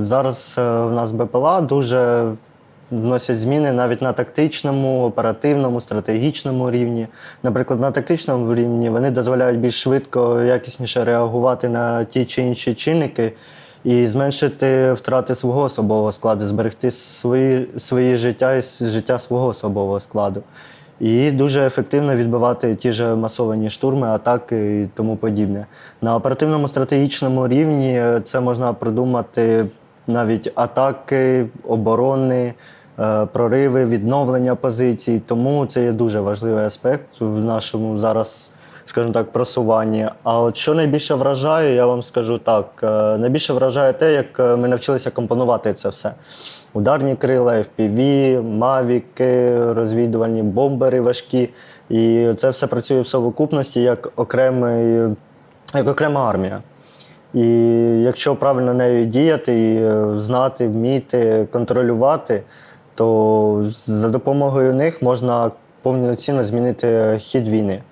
Зараз е, в нас БПЛА дуже вносять зміни навіть на тактичному, оперативному, стратегічному рівні. Наприклад, на тактичному рівні вони дозволяють більш швидко, якісніше реагувати на ті чи інші чинники і зменшити втрати свого особового складу, зберегти свої, свої життя і життя свого особового складу. І дуже ефективно відбивати ті ж масовані штурми, атаки і тому подібне. На оперативному стратегічному рівні е, це можна продумати навіть атаки, оборони, е, прориви, відновлення позицій. Тому це є дуже важливий аспект в нашому зараз, скажімо так, просуванні. А от що найбільше вражає, я вам скажу так: е, найбільше вражає те, як е, ми навчилися компонувати це все. Ударні крила, FPV, мавіки, розвідувальні бомбери важкі. І це все працює в совокупності як окремий, як окрема армія. І якщо правильно нею діяти, і е, знати, вміти, контролювати, то за допомогою них можна повноцінно змінити хід війни.